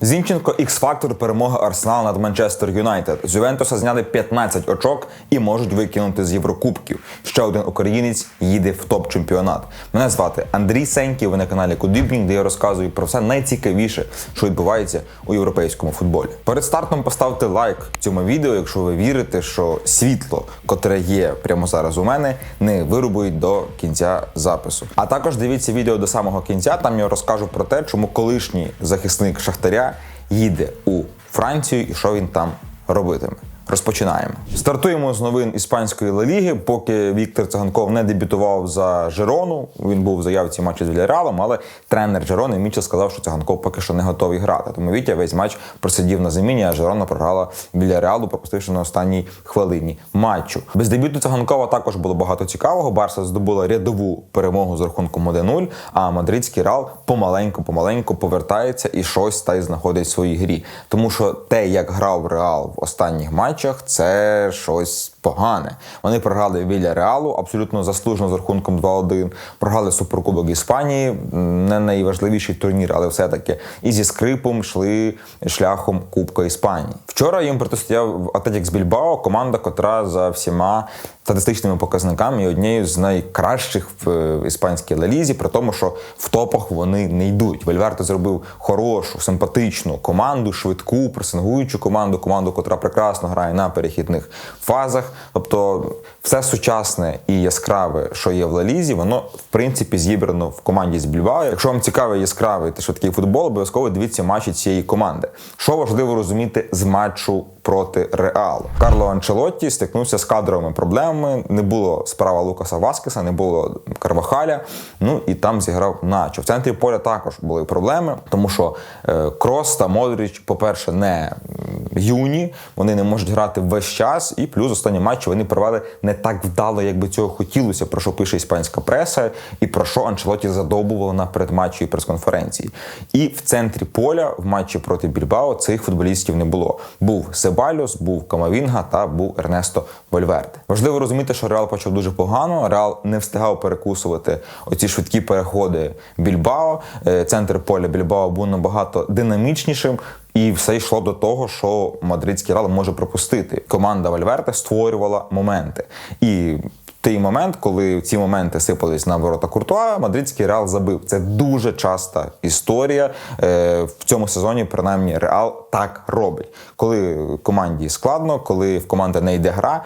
Зінченко X-фактор перемоги Арсенал над Манчестер Юнайтед. З Ювентуса зняли 15 очок і можуть викинути з Єврокубків. Ще один українець їде в топ-чемпіонат. Мене звати Андрій Сеньків. Ви на каналі Кудибнік, де я розказую про все найцікавіше, що відбувається у європейському футболі. Перед стартом поставте лайк цьому відео, якщо ви вірите, що світло, котре є прямо зараз у мене, не вирубують до кінця запису. А також дивіться відео до самого кінця. Там я розкажу про те, чому колишній захисник Шахтаря їде у Францію і що він там робитиме. Розпочинаємо. Стартуємо з новин іспанської Ла Ліги. Поки Віктор Циганков не дебютував за Жерону. Він був в заявці матчі з Вільяреалом, але тренер Жерони Мічел сказав, що Циганков поки що не готовий грати. Тому Вітя весь матч просидів на заміні, а Жерона програла Вільяреалу, пропустивши на останній хвилині матчу. Без дебюту Циганкова також було багато цікавого. Барса здобула рядову перемогу з рахунком 1-0, а мадридський Реал помаленьку-помаленьку повертається і щось та й знаходить в своїй грі. Тому що те, як грав Реал в останніх матчах, це щось погане. Вони програли біля Реалу абсолютно заслужено з рахунком 2-1. Програли Суперкубок Іспанії, не найважливіший турнір, але все-таки і зі скрипом йшли шляхом Кубка Іспанії. Вчора їм протистояв Атлетік з Більбао, команда, котра за всіма статистичними показниками є однією з найкращих в е, іспанській лалізі, при тому, що в топах вони не йдуть. Вельверте зробив хорошу, симпатичну команду, швидку, пресингуючу команду, команду, котра прекрасно грає на перехідних фазах. Тобто, все сучасне і яскраве, що є в лалізі, воно в принципі зібрано в команді з Більбао. Якщо вам цікавий яскравий та швидкий футбол, обов'язково дивіться матчі цієї команди. Що важливо розуміти з матчу проти Реалу. Карло Анчелотті стикнувся з кадровими проблемами. Не було справа Лукаса Васкеса, не було Карвахаля. Ну і там зіграв Начо. В центрі поля також були проблеми, тому що е, Крос та Модріч, по-перше, не юні, вони не можуть грати весь час. І плюс останні матчі вони провели не так вдало, як би цього хотілося. Про що пише іспанська преса, і про що Анчелотті задовбувало на передматчі і прес-конференції. І в центрі поля в матчі проти Більбао цих футболістів не було. Був Себальос, був Камавінга та був Ернесто Вольверде. Важливо розуміти, що Реал почав дуже погано. Реал не встигав перекусувати оці швидкі переходи Більбао. Е, Центр поля Більбао був набагато динамічнішим. І все йшло до того, що мадридський Реал може пропустити. Команда Вальверте створювала моменти. І той момент, коли ці моменти сипались на ворота Куртуа, мадридський Реал забив. Це дуже часта історія. Е, В цьому сезоні, принаймні, Реал так робить. Коли команді складно, коли в команди не йде гра,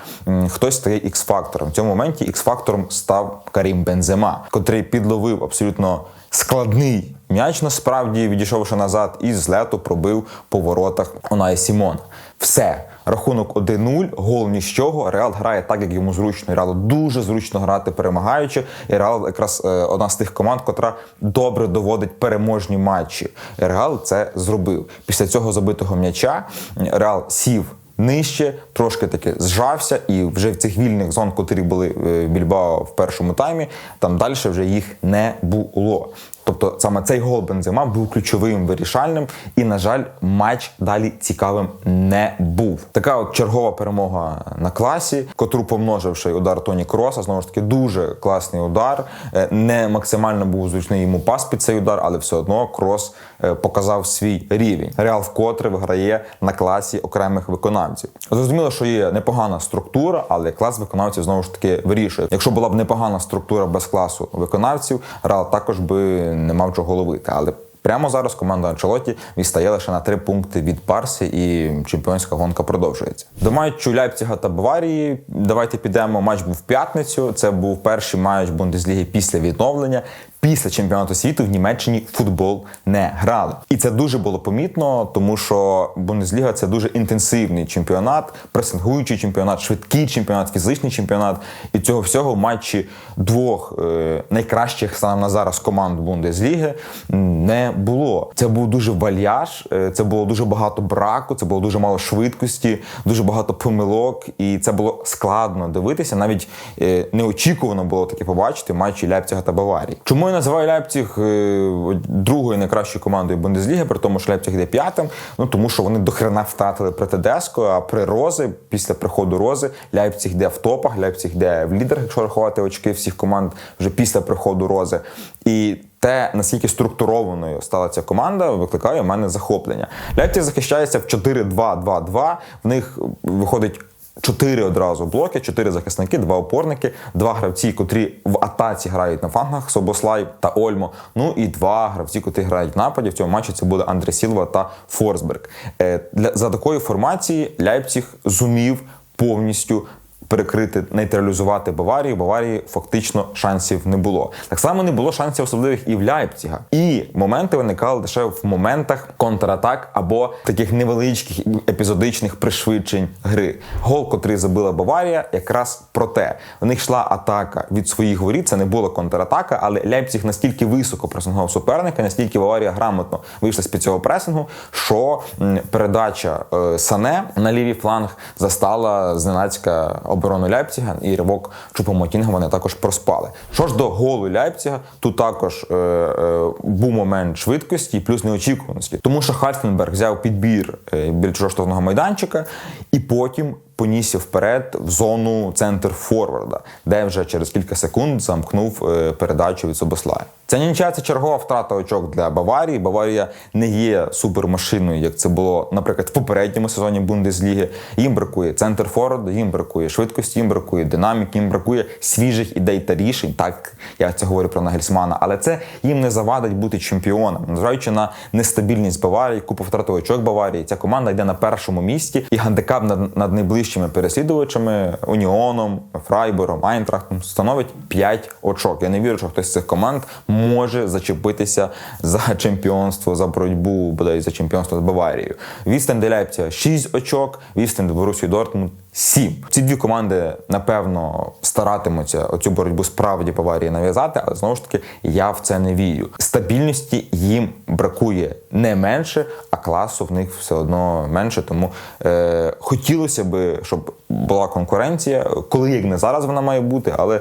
хтось стає ікс-фактором. В цьому моменті ікс-фактором став Карім Бензема, котрий підловив абсолютно складний м'яч, насправді відійшовши назад, і з лету пробив по воротах Онай Сімон. Все. Рахунок 1-0, гол ні з чого. Реал грає так, як йому зручно. Реалу дуже зручно грати перемагаючи. І Реал якраз е, одна з тих команд, котра добре доводить переможні матчі. І Реал це зробив. Після цього забитого м'яча Реал сів нижче, трошки таки зжався, і вже в цих вільних зон, котрі були е, в Більбао в першому таймі, там далі вже їх не було. Тобто саме цей гол Бензема був ключовим вирішальним, і, на жаль, матч далі цікавим не був. Така от чергова перемога на класі, котру помноживши удар Тоні Кроса. Знову ж таки, дуже класний удар. Е, Не максимально був зручний йому пас під цей удар, але все одно Крос е, показав свій рівень. Реал вкотре виграє на класі окремих виконавців. Зрозуміло, що є непогана структура, але клас виконавців знову ж таки вирішує. Якщо була б непогана структура без класу виконавців, Реал також би не мав чого ловити. Але Прямо зараз команда Анчелоті відстає лише на три пункти від Барсі, і чемпіонська гонка продовжується. До матчу Ляйпціга та Баварії. Давайте підемо. Матч був в п'ятницю. Це був перший матч Бундесліги після відновлення. Після чемпіонату світу в Німеччині футбол не грали, і це дуже було помітно, тому що Бундесліга це дуже інтенсивний чемпіонат, пресингуючий чемпіонат, швидкий чемпіонат, фізичний чемпіонат. І цього всього матчі двох е, найкращих станом на зараз команд Бундесліги не було. Це був дуже вальяж, е, це було дуже багато браку, це було дуже мало швидкості, дуже багато помилок, і це було складно дивитися. Навіть е, неочікувано було таке побачити матчі Ляпціга та Баварії. Чому я називаю Лейпціг е, другою найкращою командою Бундесліги, при тому, що Лейпціг йде п'ятим. Ну тому що вони дохрена втратили проти Деско, а при Рози, після приходу Рози, Лейпціг йде в топах, Лейпціг йде в лідерах, якщо рахувати очки всіх команд вже після приходу Рози. І те, наскільки структурованою стала ця команда, викликає у мене захоплення. Лейпціг захищається в 4-2-2-2. В них виходить. Чотири одразу блоки, чотири захисники, два опорники, два гравці, котрі в атаці грають на фангах, Собослай та Ольмо. Ну і два гравці, котрі грають в нападі. В цьому матчі це буде Андре Сілва та Форсберг. Е, для за такої формації Ляйпціг зумів повністю перекрити, нейтралізувати Баварію. Баварії фактично шансів не було. Так само не було шансів особливих і в Ляйпціга. І моменти виникали лише в моментах контратак або таких невеличких епізодичних пришвидшень гри. Гол, котрий забила Баварія, якраз про те. У них йшла атака від своїх воріт. Це не була контратака, але Ляйпціг настільки високо пресингував суперника, настільки Баварія грамотно вийшла з під цього пресингу, що передача е, Сане на лівий фланг застала зненацька оборону Ляйпціга і ривок Чупомотінга вони також проспали. Що ж до голу Ляйпціга, тут також е, е, був момент швидкості плюс неочікуваності, тому що Хальфенберг взяв підбір е, біля чужого майданчика і потім понісся вперед в зону центр форварда, де вже через кілька секунд замкнув е, передачу від Собослая. Ця нічия це чергова втрата очок для Баварії. Баварія не є супермашиною, як це було, наприклад, в попередньому сезоні Бундесліги. Їм бракує центр форварду, їм бракує швидкості, їм бракує динаміки, їм бракує свіжих ідей та рішень. Так я це говорю про Нагельсмана, але це їм не завадить бути чемпіоном, незважаючи на нестабільність Баварії, купу втрату очок Баварії. Ця команда йде на першому місці і гандикап над, над найближчими переслідувачами Уніоном, Фрайбором, Айнтрахтом становить 5 очок. Я не вірю, що хтось з цих команд може зачепитися за чемпіонство, за боротьбу бодай за чемпіонство з Баварією. Відстань до Лейпція 6 очок, відстань до Борусії Дортмунд 7. Ці дві команди напевно старатимуться оцю боротьбу справді Баварії нав'язати, але знову ж таки я в це не вірю. Стабільності їм бракує не менше, а класу в них все одно менше. Тому е, хотілося би, щоб була конкуренція, коли як не зараз вона має бути, але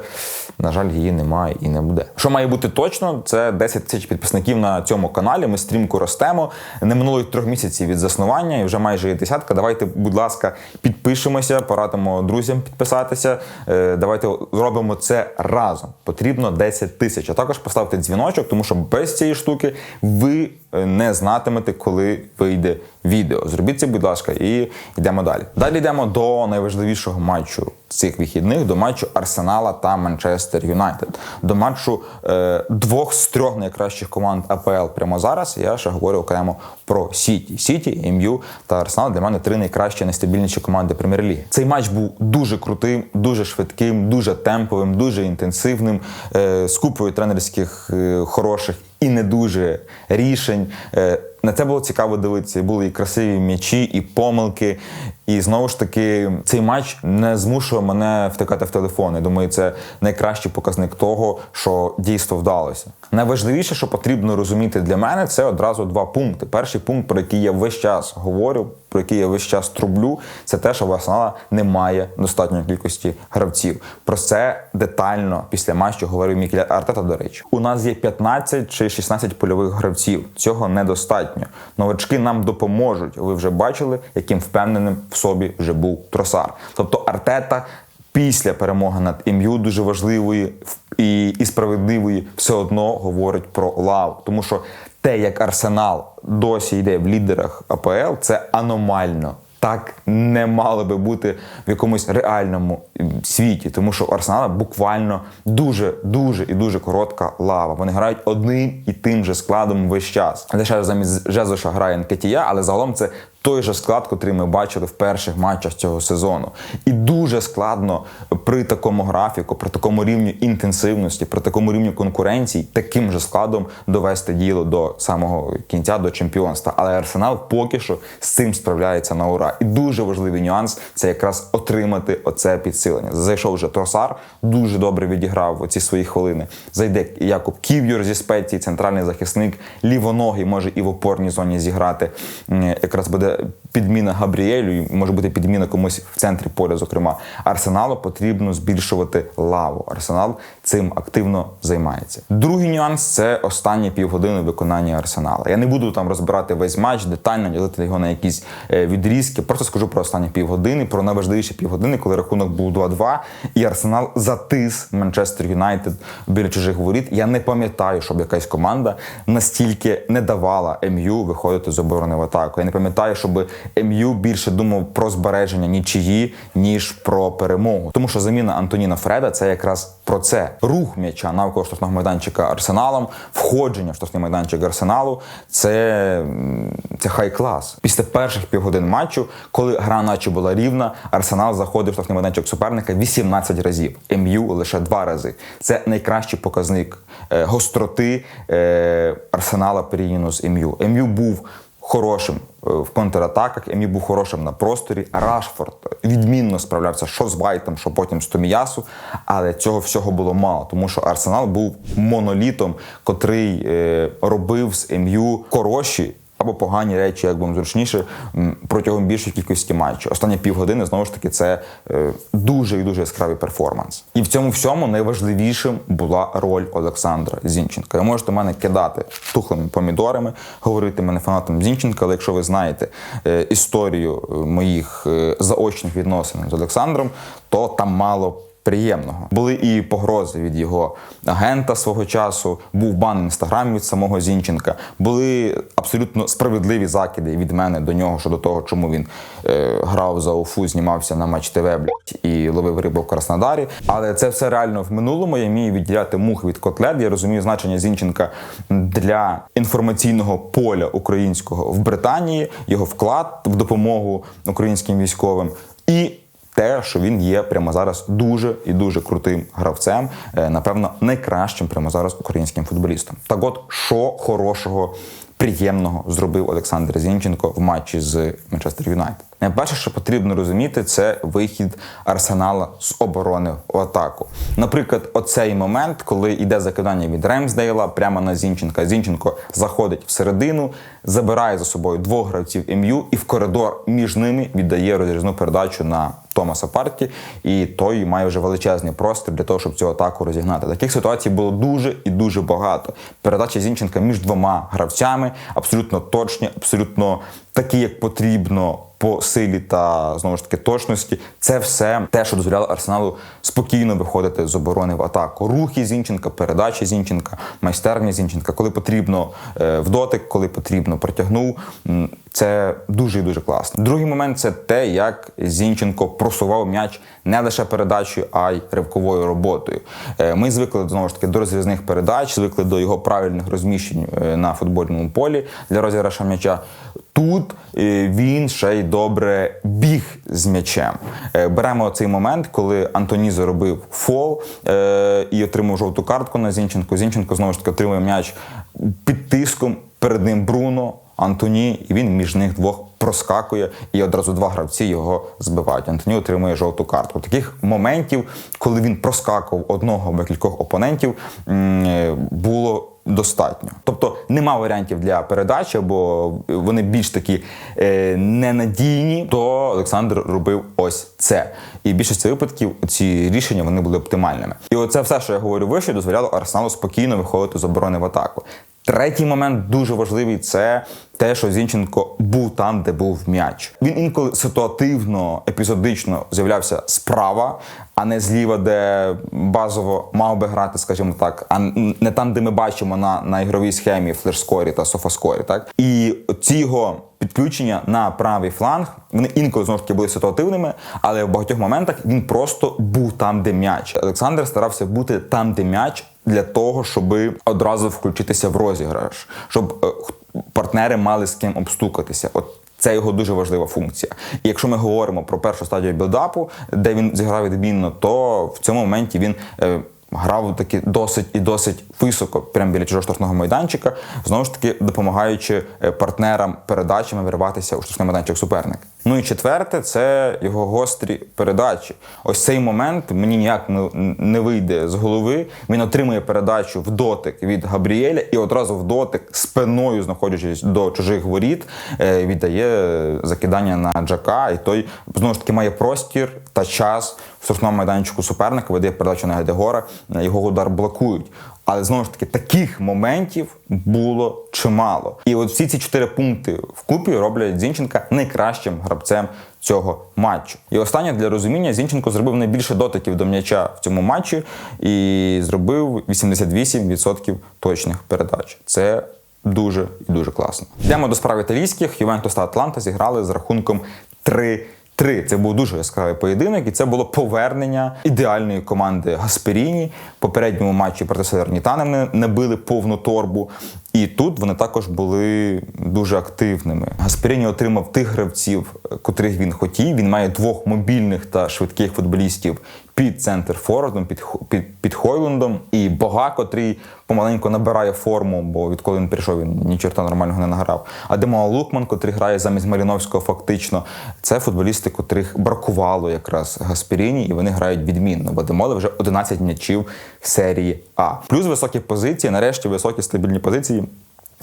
на жаль, її немає і не буде. Що має бути точно, це 10 тисяч підписників на цьому каналі. Ми стрімко ростемо. Не минуло трьох місяців від заснування, і вже майже є десятка. Давайте, будь ласка, підпишемося, порадимо друзям підписатися. Е, давайте зробимо це разом. Потрібно 10 тисяч. А також поставте дзвіночок, тому що без цієї штуки ви е, не знатимете, коли вийде відео. Зробіть це, будь ласка, і йдемо далі. Далі йдемо до найважливішого матчу цих вихідних, до матчу Арсенала та Манчестер Юнайтед. До матчу е, двох з трьох найкращих команд АПЛ прямо зараз. Я ще говорю окремо про Сіті. Сіті, МЮ та Арсенал для мене три найкращі найстабільніші команди прем'єр-ліги. Цей матч був дуже крутим, дуже швидким, дуже темповим, дуже інтенсивним, е, з купою тренерських е, хороших і не дуже рішень. На це було цікаво дивитися. Були і красиві м'ячі, і помилки. І знову ж таки, цей матч не змушує мене втикати в телефон. Я думаю, це найкращий показник того, що дійство вдалося. Найважливіше, що потрібно розуміти для мене, це одразу два пункти. Перший пункт, про який я весь час говорю, про який я весь час трублю, це те, що в Арсенала немає достатньої кількості гравців. Про це детально після матчу говорив Мікель Артета. До речі, у нас є 15 чи 16 польових гравців. Цього недостатньо. Новачки нам допоможуть. Ви вже бачили, яким впевненим в собі вже був тросар. Тобто Артета. Після перемоги над ім'ю дуже важливої і і справедливої все одно говорить про лаву, тому що те, як Арсенал досі йде в лідерах АПЛ, це аномально. Так не мало би бути в якомусь реальному світі, тому що у Арсенала буквально дуже, дуже і дуже коротка лава. Вони грають одним і тим же складом весь час. Лише замість Жезуша грає Нкетія, але загалом це той же склад, котрий ми бачили в перших матчах цього сезону. І дуже складно при такому графіку, при такому рівні інтенсивності, при такому рівні конкуренції, таким же складом довести діло до самого кінця, до чемпіонства. Але Арсенал поки що з цим справляється на ура. І дуже важливий нюанс це якраз отримати оце підсилення. Зайшов вже Тросар, дуже добре відіграв ці свої хвилини. Зайде Якуб Ків'юр зі спеції, центральний захисник, лівоногий може і в опорній зоні зіграти. Якраз буде це підміна Габріелю, може бути підміна комусь в центрі поля. Зокрема, арсеналу потрібно збільшувати лаву. Арсенал цим активно займається. Другий нюанс це останні півгодини виконання арсенала. Я не буду там розбирати весь матч, детально ділити його на якісь е, відрізки. Просто скажу про останні півгодини, про найважливіші півгодини, коли рахунок був 2-2, і арсенал затис Манчестер Юнайтед біля чужих воріт. Я не пам'ятаю, щоб якась команда настільки не давала МЮ виходити з оборони в атаку. Я не пам'ятаю, щоб МЮ більше думав про збереження нічиї, ніж про перемогу. Тому що заміна Антоніна Фреда це якраз про це. Рух м'яча навколо штрафного майданчика арсеналом, входження в штрафний майданчик арсеналу. Це, це хай клас. Після перших півгодин матчу, коли гра наче була рівна, арсенал заходив в штрафний майданчик суперника 18 разів. МЮ лише два рази. Це найкращий показник е, гостроти е, арсенала порівняно з МЮ. МЮ був хорошим е, в контратаках, Емі був хорошим на просторі. Рашфорд відмінно справлявся що з Вайтом, що потім з Томіясу, але цього всього було мало, тому що Арсенал був монолітом, котрий е, робив з МЮ хороші. Або погані речі, як вам зручніше, протягом більшої кількості матчів. Останні півгодини знову ж таки це е, дуже і дуже яскравий перформанс. І в цьому всьому найважливішим була роль Олександра Зінченка. Ви можете мене кидати тухлими помідорами, говорити мене фанатом Зінченка, але якщо ви знаєте е, історію е, моїх заочних відносин з Олександром, то там мало. Приємного були і погрози від його агента свого часу. Був бан в інстаграмі від самого Зінченка. Були абсолютно справедливі закиди від мене до нього щодо того, чому він е, грав за Уфу, знімався на матч ТВ блядь, і ловив рибу в Краснодарі. Але це все реально в минулому. Я вмію відділяти мух від котлет. Я розумію значення Зінченка для інформаційного поля українського в Британії, його вклад в допомогу українським військовим і те, що він є прямо зараз дуже і дуже крутим гравцем, е, напевно, найкращим прямо зараз українським футболістом. Так, от що хорошого, приємного зробив Олександр Зінченко в матчі з Манчестер Юнайтед. Найперше, що потрібно розуміти, це вихід арсенала з оборони в атаку. Наприклад, оцей момент, коли йде закидання від Ремсдейла прямо на Зінченка. Зінченко заходить всередину, забирає за собою двох гравців МЮ і в коридор між ними віддає розрізну передачу на Томаса Парті, і той має вже величезний простір для того, щоб цю атаку розігнати. Таких ситуацій було дуже і дуже багато. Передача Зінченка між двома гравцями абсолютно точні, абсолютно такі, як потрібно. По силі та знову ж таки точності, це все те, що дозволяло арсеналу спокійно виходити з оборони в атаку. Рухи Зінченка, передачі Зінченка, майстерня Зінченка, коли потрібно е, в дотик, коли потрібно протягнув. Це дуже дуже класно. Другий момент це те, як Зінченко просував м'яч не лише передачею, а й ривковою роботою. Е, Ми звикли знову ж таки до розрізних передач, звикли до його правильних розміщень е, на футбольному полі для розіграша м'яча. Тут е, він ще й добре біг з м'ячем. Е, Беремо цей момент, коли Антоні заробив фол е, і отримав жовту картку на Зінченко. Зінченко знову ж таки отримує м'яч під тиском. Перед ним Бруно, Антоні, і він між них двох проскакує, і одразу два гравці його збивають. Антоні отримує жовту картку. Таких моментів, коли він проскакував одного або кількох опонентів, е, було достатньо. Тобто нема варіантів для передачі, бо вони більш такі е, ненадійні, то Олександр робив ось це. І в більшості випадків ці рішення вони були оптимальними. І оце все, що я говорю вище, дозволяло Арсеналу спокійно виходити з оборони в атаку. Третій момент дуже важливий це те, що Зінченко був там, де був м'яч. Він інколи ситуативно, епізодично з'являвся справа, а не зліва, де базово мав би грати, скажімо так, а не там, де ми бачимо на, на ігровій схемі флешскорі та софаскорі. Так і ці його підключення на правий фланг вони інколи знову ж таки були ситуативними, але в багатьох моментах він просто був там, де м'яч. Олександр старався бути там, де м'яч. Для того, щоб одразу включитися в розіграш, щоб е, партнери мали з ким обстукатися. От це його дуже важлива функція. І якщо ми говоримо про першу стадію білдапу, де він зіграв відмінно, то в цьому моменті він. Е, грав таки досить і досить високо, прямо біля чужого штрафного майданчика, знову ж таки допомагаючи е, партнерам передачами вириватися у штрафний майданчик суперника. Ну і четверте, це його гострі передачі. Ось цей момент мені ніяк не, вийде з голови. Він отримує передачу в дотик від Габріеля і одразу в дотик спиною, знаходячись до чужих воріт, е, віддає закидання на Джака, і той знову ж таки має простір та час в штрафному майданчику суперника, видає передачу на Гедегора, його удар блокують. Але знову ж таки таких моментів було чимало. І от всі ці чотири пункти в купі роблять Зінченка найкращим гравцем цього матчу. І останнє для розуміння Зінченко зробив найбільше дотиків до м'яча в цьому матчі і зробив 88% точних передач. Це дуже і дуже класно. Йдемо до справ італійських. Ювентус та Атланта зіграли з рахунком 3 3. Це був дуже яскравий поєдинок, і це було повернення ідеальної команди Гасперіні. В попередньому матчі проти Салернітана не били повну торбу. І тут вони також були дуже активними. Гасперіні отримав тих гравців, котрих він хотів. Він має двох мобільних та швидких футболістів під центр Форвардом, під під, під Хойлендом. І Бога, котрий помаленьку набирає форму, бо відколи він прийшов, він ні чорта нормального не награв. А Демоа Лукман, котрий грає замість Маліновського, фактично, це футболісти, котрих бракувало якраз Гасперіні, і вони грають відмінно. Бо Демоле вже 11 м'ячів серії А. Плюс високі позиції, нарешті високі стабільні позиції.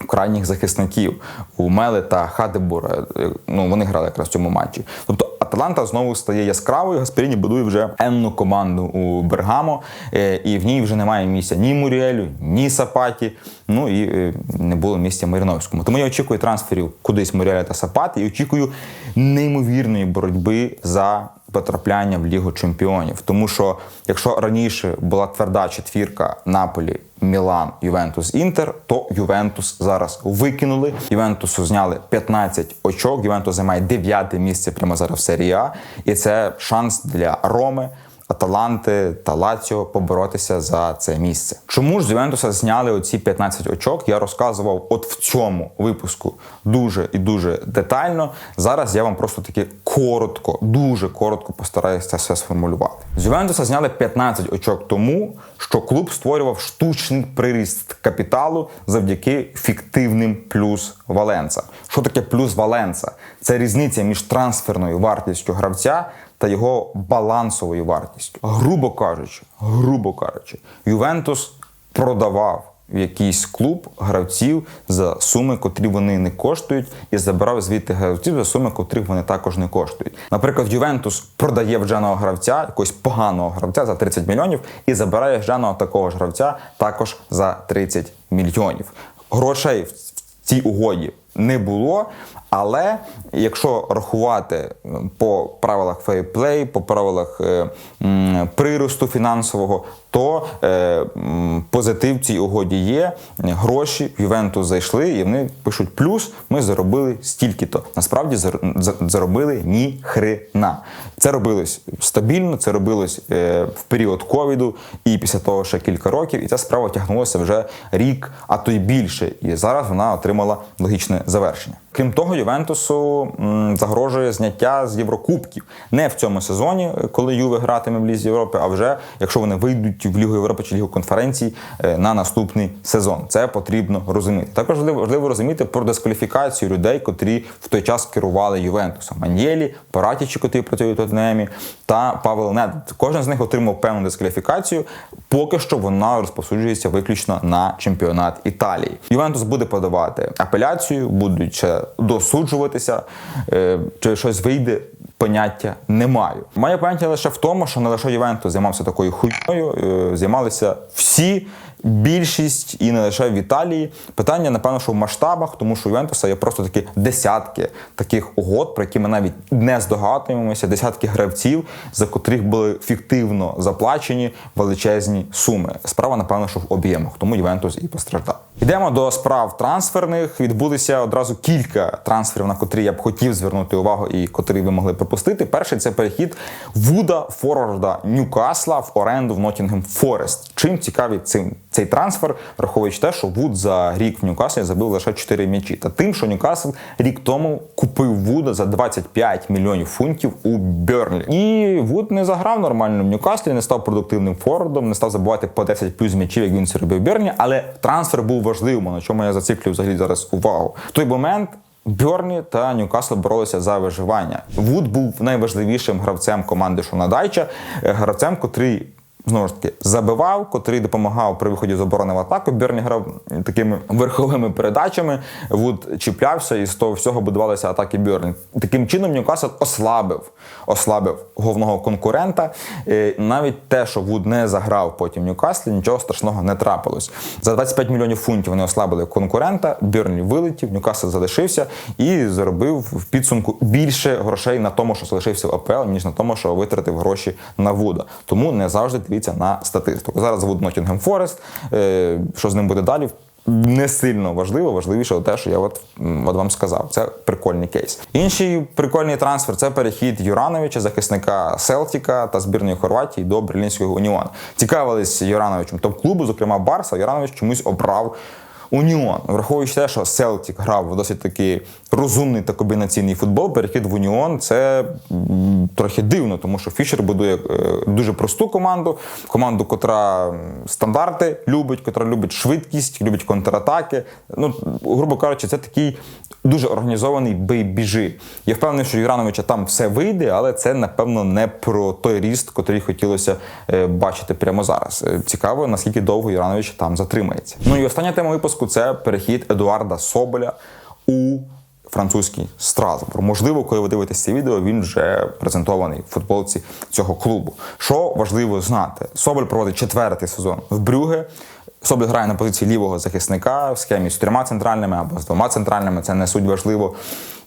Крайніх захисників у Мели та Хадебура. Ну вони грали якраз в цьому матчі. Тобто Аталанта знову стає яскравою. Гасперіні будує вже енну команду у Бергамо, е, і в ній вже немає місця ні Муріелю, ні Сапаті. Ну і е, не було місця Маріновському. Тому я очікую трансферів кудись Муріеля та Сапаті і очікую неймовірної боротьби за потрапляння в Лігу Чемпіонів. Тому що якщо раніше була тверда четвірка Наполі. Мілан, Ювентус, Інтер, то Ювентус зараз викинули. Ювентусу зняли 15 очок. Ювентус займає 9 місце прямо зараз в серії А. І це шанс для Роми. Аталанти та Лаціо поборотися за це місце. Чому ж з Ювентуса зняли оці 15 очок? Я розказував от в цьому випуску дуже і дуже детально. Зараз я вам просто таки коротко, дуже коротко постараюся все сформулювати. З Ювентуса зняли 15 очок тому, що клуб створював штучний приріст капіталу завдяки фіктивним плюс Валенса. Що таке плюс Валенса? Це різниця між трансферною вартістю гравця та його балансовою вартістю. Грубо кажучи, грубо кажучи, Ювентус продавав в якийсь клуб гравців за суми, котрі вони не коштують, і забирав звідти гравців за суми, котрих вони також не коштують. Наприклад, Ювентус продає в Дженого гравця, якогось поганого гравця за 30 мільйонів, і забирає Дженого такого ж гравця також за 30 мільйонів. Грошей в цій угоді не було. Але якщо рахувати по правилах фейплей, по правилах е, приросту фінансового, то е, позитив цій угоді є. Гроші в Ювентус зайшли, і вони пишуть: плюс ми заробили стільки-то. Насправді заробили ні хрена. Це робилось стабільно, це робилось е, в період ковіду, і після того ще кілька років. І ця справа тягнулася вже рік, а то й більше. І зараз вона отримала логічне завершення. Крім того, Ювентусу загрожує зняття з Єврокубків не в цьому сезоні, коли Юве гратиме в Лізі Європи, а вже якщо вони вийдуть в Лігу Європи чи Лігу конференцій е, на наступний сезон. Це потрібно розуміти. Також важливо розуміти про дискваліфікацію людей, котрі в той час керували Ювентусом. Анєлі, Паратічі, котрі працюють у Тотнемі, та Павел Нед. Кожен з них отримав певну дискваліфікацію. Поки що вона розповсюджується виключно на чемпіонат Італії. Ювентус буде подавати апеляцію, будуть досуджуватися, е, чи щось вийде. Поняття не маю. Моє поняття лише в тому, що не лише Ювентус займався такою хуйною, е, займалися всі більшість і не лише в Італії. Питання, напевно, що в масштабах, тому що у Ювентуса є просто такі десятки таких угод, про які ми навіть не здогадуємося, десятки гравців, за котрих були фіктивно заплачені величезні суми. Справа, напевно, що в об'ємах, тому Ювентус і постраждав. Йдемо до справ трансферних. Відбулися одразу кілька трансферів, на котрі я б хотів звернути увагу і котрі ви могли пропустити. Перший це перехід Вуда Форварда Ньюкасла в оренду в Ноттінгем Форест. Чим цікаві цим цей трансфер, враховуючи те, що Вуд за рік в Ньюкаслі забив лише 4 м'ячі. Та тим, що Ньюкасл рік тому купив Вуда за 25 мільйонів фунтів у Берлі. І Вуд не заграв нормально в Ньюкаслі, не став продуктивним форвардом, не став забувати по 10 плюс м'ячів, як він це робив в Берлі, але трансфер був важливим, на чому я зациклюю взагалі зараз увагу. В той момент. Бьорні та Ньюкасл боролися за виживання. Вуд був найважливішим гравцем команди Шонадайча, е, гравцем, котрий знову ж таки забивав, котрий допомагав при виході з оборони в атаку. Бьорні грав такими верховими передачами. Вуд чіплявся, і з того всього будувалися атаки Бьорні. Таким чином Ньюкасл ослабив, ослабив головного конкурента. Е, Навіть те, що Вуд не заграв потім Ньюкаслі, нічого страшного не трапилось. За 25 мільйонів фунтів вони ослабили конкурента. Бьорні вилетів, Ньюкасл залишився і заробив в підсумку більше грошей на тому, що залишився в АПЛ, ніж на тому, що витратив гроші на Вуда. Тому не завжди дивіться на статистику. Зараз Вуд Ноттінгем Форест. Що з ним буде далі? Не сильно важливо, важливіше те, що я от, от вам сказав. Це прикольний кейс. Інший прикольний трансфер це перехід Юрановича, захисника Селтіка та збірної Хорватії до Берлінського Уніону. Цікавились Юрановичем топ-клубу, зокрема Барса. Юранович чомусь обрав Уніон, враховуючи те, що Селтік грав в досить такий розумний та комбінаційний футбол, перехід в Уніон це трохи дивно, тому що Фішер будує е, дуже просту команду, команду, котра стандарти любить, котра любить швидкість, любить контратаки. Ну, грубо кажучи, це такий дуже організований бей-біжи. Я впевнений, що Юрановича там все вийде, але це напевно не про той ріст, котрий хотілося е, бачити прямо зараз. Е, Цікаво, наскільки довго Юранович там затримається. Ну і остання тема випуску це перехід Едуарда Соболя у французький Страсбур. Можливо, коли ви дивитесь це відео, він вже презентований в футболці цього клубу. Що важливо знати? Соболь проводить четвертий сезон в Брюге. Соболь грає на позиції лівого захисника в схемі з трьома центральними або з двома центральними. Це не суть важливо.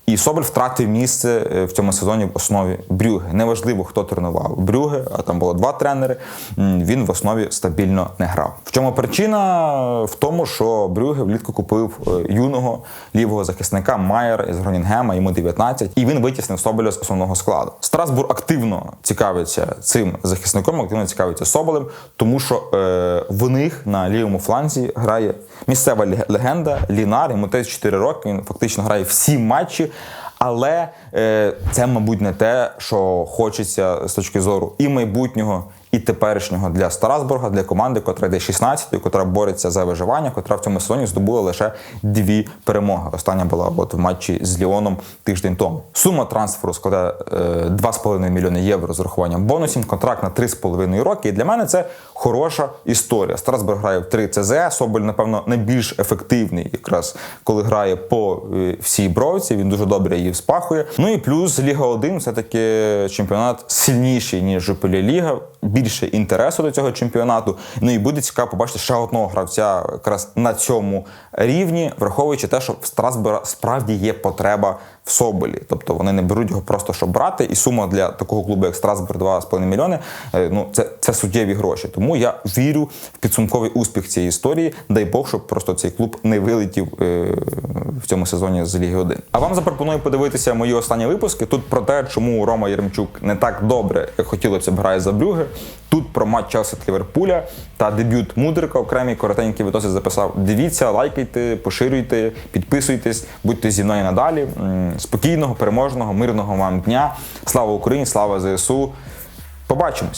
І Соболь втратив місце е, в цьому сезоні в основі Брюге. Неважливо, хто тренував Брюге, а там було два тренери. Він в основі стабільно не грав. В чому причина? В тому, що Брюге влітку купив е, юного лівого захисника Майер із Гронінгема, йому 19, і він витіснив Соболя з основного складу. Страсбур активно цікавиться цим захисником, активно цікавиться Соболем, тому що е, в них на лівому фланзі грає місцева легенда Лінар. Йому 34 роки. Він фактично грає всі матчі. Але е, це, мабуть, не те, що хочеться з точки зору і майбутнього, і теперішнього для Страсбурга, для команди, котра йде 16-ю, котра бореться за виживання, котра в цьому сезоні здобула лише дві перемоги. Остання була от в матчі з Ліоном тиждень тому. Сума трансферу складає е, 2,5 мільйони євро з урахуванням бонусів, контракт на 3,5 роки. І для мене це хороша історія. Страсбург грає в 3 ЦЗ. Соболь, напевно, найбільш ефективний, якраз коли грає по е, всій бровці. Він дуже добре її вспахує. Ну і плюс Ліга 1 все таки чемпіонат сильніший ніж Ліга. Більше інтересу до цього чемпіонату. Ну і буде цікаво побачити ще одного гравця якраз на цьому рівні, враховуючи те, що в Страсбура справді є потреба в Соболі. Тобто вони не беруть його просто щоб брати. І сума для такого клубу, як Страсбург, 2,5 мільйони. е, Ну це, це суттєві гроші. Тому я вірю в підсумковий успіх цієї історії. Дай Бог, щоб просто цей клуб не вилетів е, в цьому сезоні з Ліги 1. А вам запропоную подивитися мої останні випуски. Тут про те, чому Рома Єремчук не так добре, хотілося б грає за Брюге. Тут про матч Челсі Ліверпуля та дебют Мудрика. Окремі коротенькі відоси записав. Дивіться, лайкайте, поширюйте, підписуйтесь, будьте зі мною надалі. Спокійного, переможного, мирного вам дня. Слава Україні! Слава ЗСУ! Побачимось!